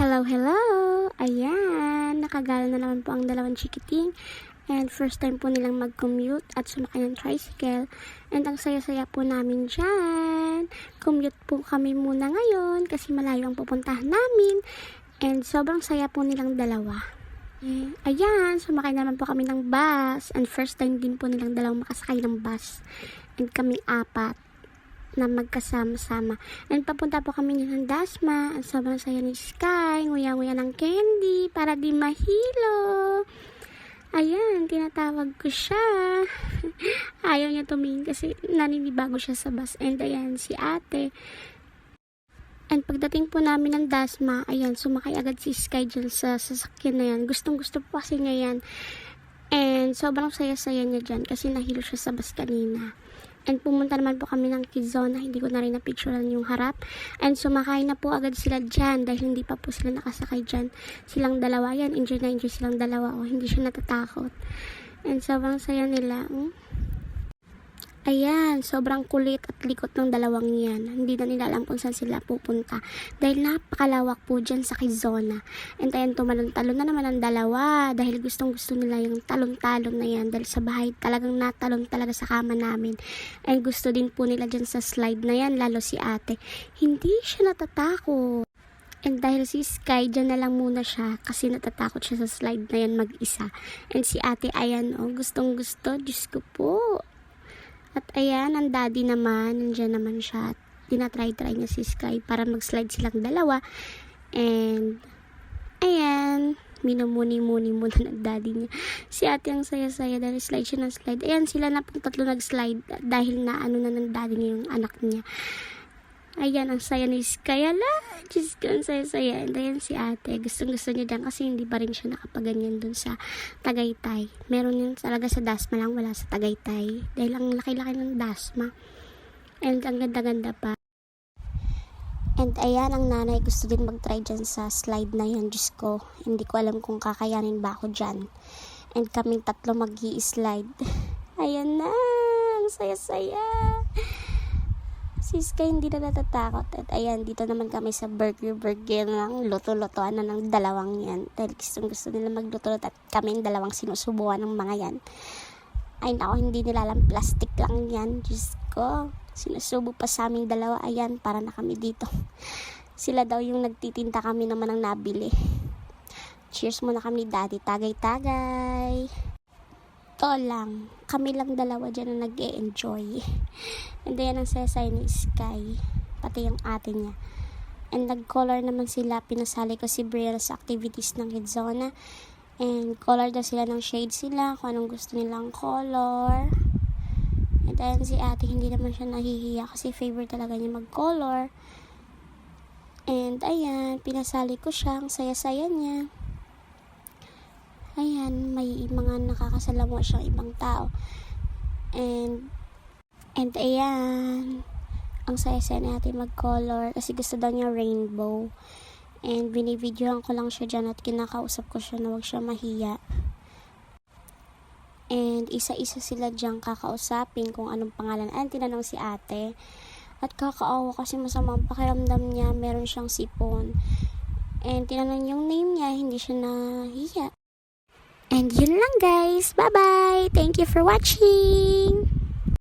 Hello, hello! Ayan, nakagala na naman po ang dalawang chikiting. And first time po nilang mag-commute at sumakay ng tricycle. And ang saya-saya po namin dyan. Commute po kami muna ngayon kasi malayo ang pupuntahan namin. And sobrang saya po nilang dalawa. Ayan, sumakay naman po kami ng bus. And first time din po nilang dalawang makasakay ng bus. And kaming apat na magkasama-sama. And papunta po kami ng Dasma. Ang sobrang saya ni Sky. Nguya-nguya ng candy para di mahilo. Ayan, tinatawag ko siya. Ayaw niya tumingin kasi naninibago siya sa bus. And ayan, si ate. And pagdating po namin ng Dasma, ayan, sumakay agad si Sky dyan sa sasakyan na yan. Gustong gusto po kasi niya yan. And sobrang saya-saya niya dyan kasi nahilo siya sa bus kanina. And pumunta naman po kami ng Kizona, hindi ko na rin na-picturean yung harap. And sumakay na po agad sila dyan dahil hindi pa po sila nakasakay dyan. Silang dalawa yan, enjoy na enjoy silang dalawa. O, hindi siya natatakot. And sobrang saya nila. Hmm? Ayan, sobrang kulit at likot ng dalawang yan. Hindi na nila alam kung saan sila pupunta. Dahil napakalawak po dyan sa Kizona. And ayan, tumalon-talon na naman ang dalawa. Dahil gustong gusto nila yung talon-talon na yan. Dahil sa bahay talagang natalon talaga sa kama namin. And gusto din po nila dyan sa slide na yan, lalo si ate. Hindi siya natatakot. And dahil si Sky, dyan na lang muna siya kasi natatakot siya sa slide na yan mag-isa. And si ate, ayan, oh, gustong gusto. Diyos ko po. At ayan, ang daddy naman, nandyan naman siya. At tinatry-try niya si Sky para mag-slide silang dalawa. And, ayan, minumuni-muni muna ng daddy niya. Si ate ang saya-saya dahil slide siya ng slide. Ayan, sila na pong tatlo nag-slide dahil na ano na ng daddy niya yung anak niya. Ayan, ang saya ni Sky. Ala, Diyos ko, ang saya-saya. And ayan si ate. Gustong gusto niya dyan kasi hindi pa rin siya nakapaganyan dun sa Tagaytay. Meron yun talaga sa Dasma lang, wala sa Tagaytay. Dahil ang laki-laki ng Dasma. And ang ganda-ganda pa. And ayan, ang nanay gusto din mag-try dyan sa slide na yan. Diyos ko, hindi ko alam kung kakayanin ba ako dyan. And kaming tatlo mag slide Ayan na, ang saya-saya. Si Sky hindi na natatakot. At ayan, dito naman kami sa Burger Burger ng luto-lutoan na ng dalawang yan. Dahil gustong gusto nila magluto at kami yung dalawang sinusubuan ng mga yan. Ay nako, hindi nila alam plastic lang yan. Diyos ko, sinusubo pa sa aming dalawa. Ayan, para na kami dito. Sila daw yung nagtitinta kami naman ng nabili. Cheers muna kami ni Daddy. Tagay-tagay to lang, kami lang dalawa dyan na nag enjoy And then, ang sasay ni Sky, pati yung ate niya. And nag-color naman sila, pinasali ko si Brielle sa activities ng Kidzona. And color daw sila ng shade sila, kung anong gusto nilang color. And then si ate, hindi naman siya nahihiya kasi favorite talaga niya mag-color. And ayan, pinasali ko siya, ang saya-saya niya. Ayan, may mga nakakasalamuha siyang ibang tao. And, and ayan, ang saya-saya natin mag-color kasi gusto daw niya rainbow. And binibidyohan ko lang siya dyan at kinakausap ko siya na huwag siya mahiya. And isa-isa sila dyan kakausapin kung anong pangalan. And tinanong si ate. At kakaawa kasi masama ang pakiramdam niya. Meron siyang sipon. And tinanong yung name niya, hindi siya nahiya. And yun lang guys. Bye-bye. Thank you for watching.